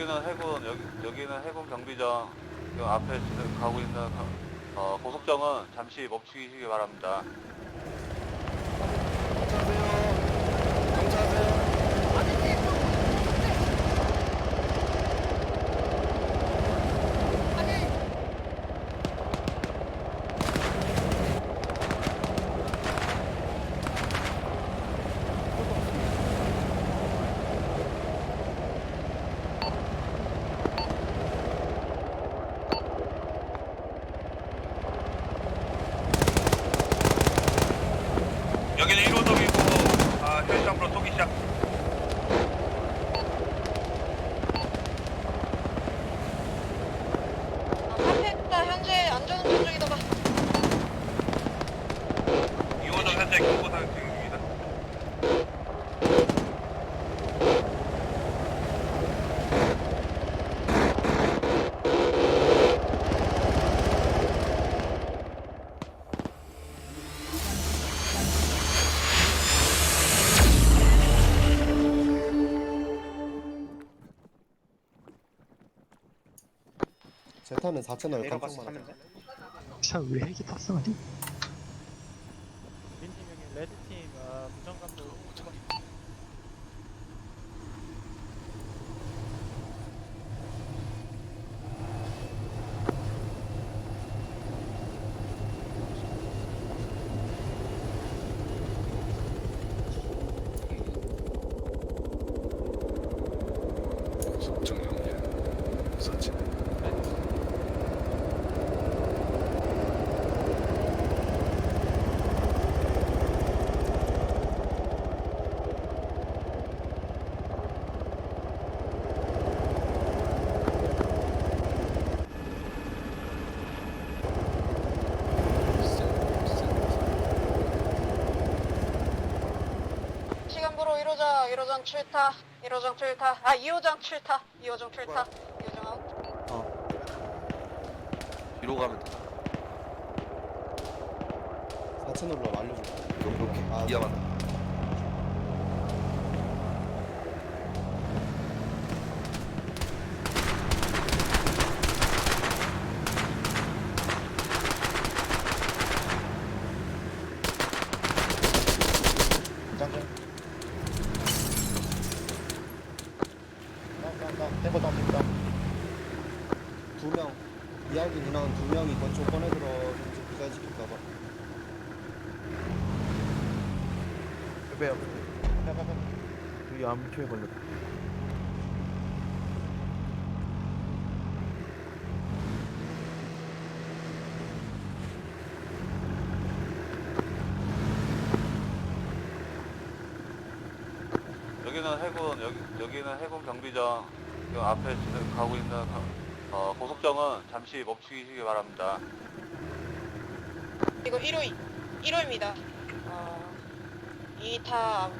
여기는 해군 여기 여기는 해군 경비정 지금 앞에 지금 가고 있는 어, 고속정은 잠시 멈추시기 바랍니다. 여기는 1호점이고 아, 현시장으로 쏘기 시작. 카페가 현재 안전운전 중이다 봐. 2호점 현재 경고 사격 중입니다. 제타는 4채널 내려가서 깜짝만 하면 돼? 차왜 핵이 탑승하지? 민팀 여기 레드팀 아, 무정감독 1호장, 1호장 출타, 1호장 출타, 아 2호장 출타, 2호장 출타, 2호장 아웃. 뒤로 가면 돼. 4채널로 알려줄게 이렇게 아, 이해만. 장전. 탱커 다운. 두명 이야기 누나는 두 명이 권총 꺼내들어 좀 왜요? 해봐봐. 우리 암초에 걸렸다 여기는 해군 여기 여기는 해군 경비정 지금 앞에 지금 가고 있는 어, 고속정은 잠시 멈추시기 바랍니다. 이거 1호 1호입니다. 어, 2타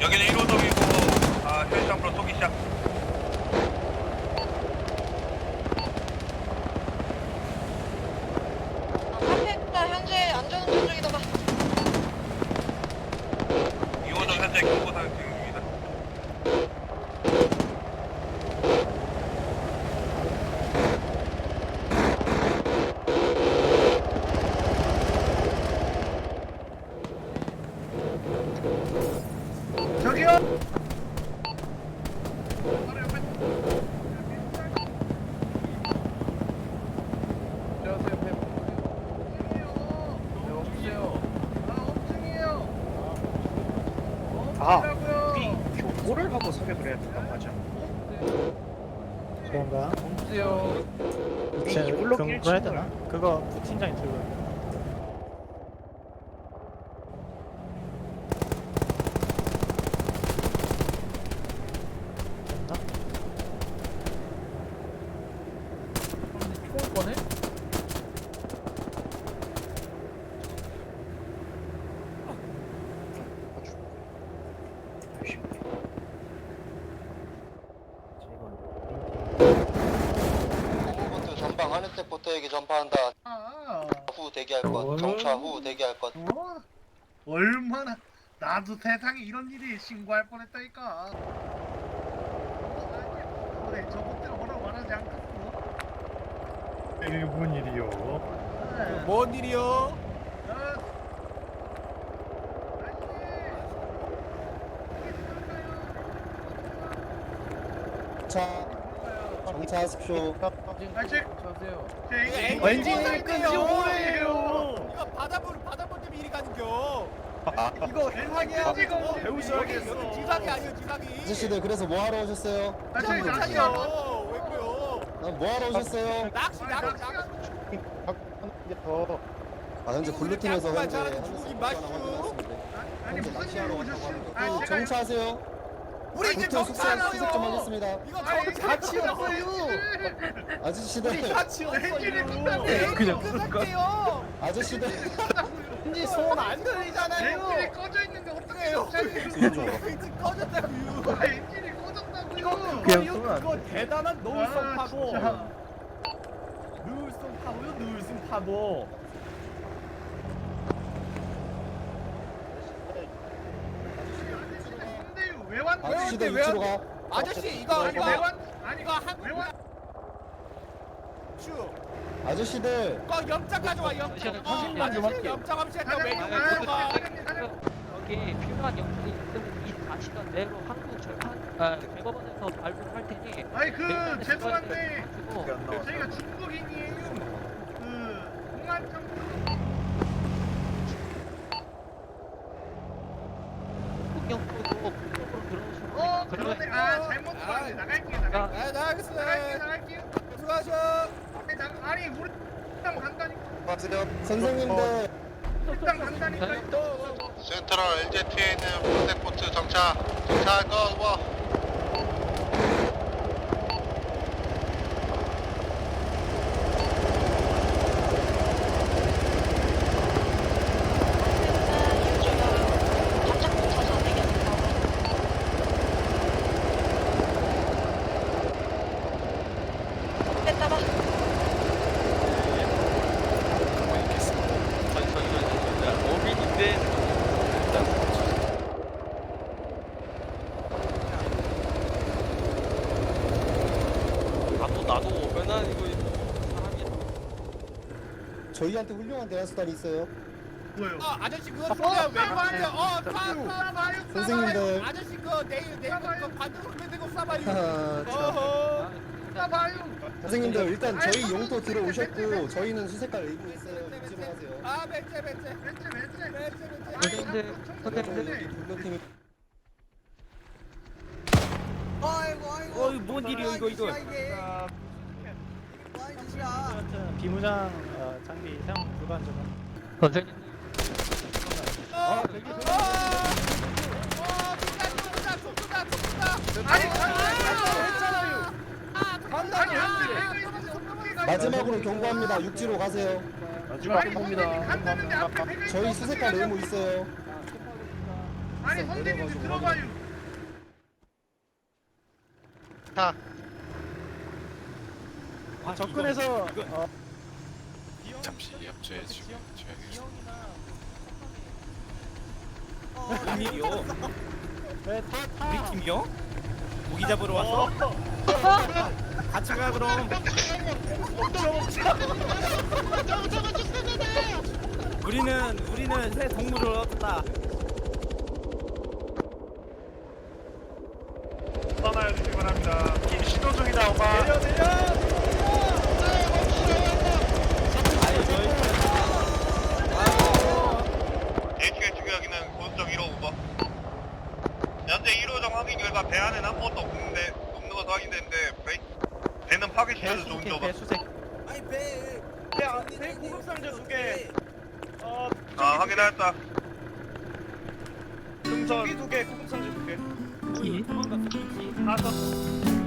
여기는 1호점이고 아, 현시장으로 쏘기 시작. 카페가 현재 안전운전 중이다 봐. 2호점 현재 경고 사격 중입니다. 아, 우리 교포를 하고 사격을 해야 된단 말이야. 그런가? 우리 제 이걸로 그거 낄 그거 해야 친구야. 되나? 그거 부팀장이 들고 있는 총 꺼내? 부터 전방 하늘 때부터에게 전파한다. 아, 후 대기할 것. 정차 후 대기할 것. 어? 얼마나 나도 세상에 이런 일이 신고할 뻔했다니까. 어, 그래 저것들 뭐라고 말하지 않겠어? 이게 뭔 일이요? 뭔 일이요? 자, 정차하십시오. 엔진 엔진을 끈지 오래요. 이거 바다볼 바다볼 때문에 이리 가는겨. 이거 엔진이야 지금 배우셔야겠어. 여기 지상이 아니요 지상이. 아저씨들 그래서 뭐 하러 오셨어요? 아직 아니요. 아니요. 왜 그래요? 난 뭐 하러 오셨어요? 낚시 낚시 낚시. 아 현재 블루팀에서 현재 하늘 중국인 때 마슈. 아니 현재 무슨 낚시하러 일로 오셨어요? 아 그 제가 정차하세요. 우리 이제 숙소. 수색 좀 하겠습니다. 이거 아니, 같이 없어요. 아저씨들, 같이 엔진이 끝났네. 그냥 끝날게요. 아저씨들. 엔진 손안 들리잖아요. 엔진이 꺼져 있는데 어떻게 해요? 엔진 꺼졌다고요. 아, 엔진이 꺼졌다고요. 그거 그거 대단한 노을성 아, 파고. 진짜. 노을성 파고요. 노을성 파고. 왜 왔? 아저씨들 왜 위치로 가. 아저씨 이거 아니 이거? 아니 이거 한? 슈. 아저씨들. 거 염장 가져와 염장. 어, 아저씨 염장 제가 왜 가져가? 사장님, 사장님. 여기 필요한 영상이 있으면 이 아시던 대로 한국 절판 아, 대법원에서 발부할 테니 아니 그 일단은 죄송한데 가지고 그 저희가 중국인이에요. 그 공안청 한국 영토도 북쪽으로 들어오시면 어 그러네. 아 잘못 봤네. 아, 나가겠어요. 나갈게요. 나갈게요. 수고하셔. 아니, 나- 아니 우리 일단 간다니까. 선생님들. 일단 간다니까. 센트럴 LZ에 있는 프로젝트 정차. 정차할 거, 뭐. 뺐다가 나도 나도 오면은 이거 사람이 저희한테 훌륭한 대화수단이 있어요. 뭐예요? 어, 아저씨 그거 소리야 왜 그러냐? 어, 쏴, 쏴. 쏴봐요. 선생님들. 아저씨 그거 내일 내일 그 빼대고 쏴봐요. 하하, 참. 어허. 쏴봐요. 선생님들 일단 저희 용도 들어오셨고 저희는 수색할 의무 있어요. 위치로 가세요. 아, 벤체 벤체. 벤츠 벤츠. 벤체 벤체. 선생님들 선생님들 블루팀이 어이 뭔 일이야 이거 이거. 하여튼 비무장 어, 장비 사용 불가한 점은 선생님 어, 아니 간다. 마지막으로 경고합니다. 육지로 가세요. 마지막 경고입니다. 간다는데 앞에 배가 저희 수색할 의무 있어요. 아니 선생님들 들어봐요. 접근해서 어, 잠시 옆에 지금 일이요. 왜 타, 타. 우리 팀이요? 무기 잡으러 왔어? 같이 가 그럼. 우리는 우리는 새 동물을 얻었다. 떠나야 되기 바랍니다. 팀 시도 중이다, 오빠. 내려, 내려. HQ 주기하기는 고속정 1호 오버. 현재 1호정 확인 결과 배 안에는 아무것도 없는데 없는 것도 확인됐는데 배, 배는 파괴 시켜서 좋은 점. 배수색 배 구급상자 두 개. 어, 아 확인하였다. 등선 두 개, 구급상자 두 개. 이 다섯.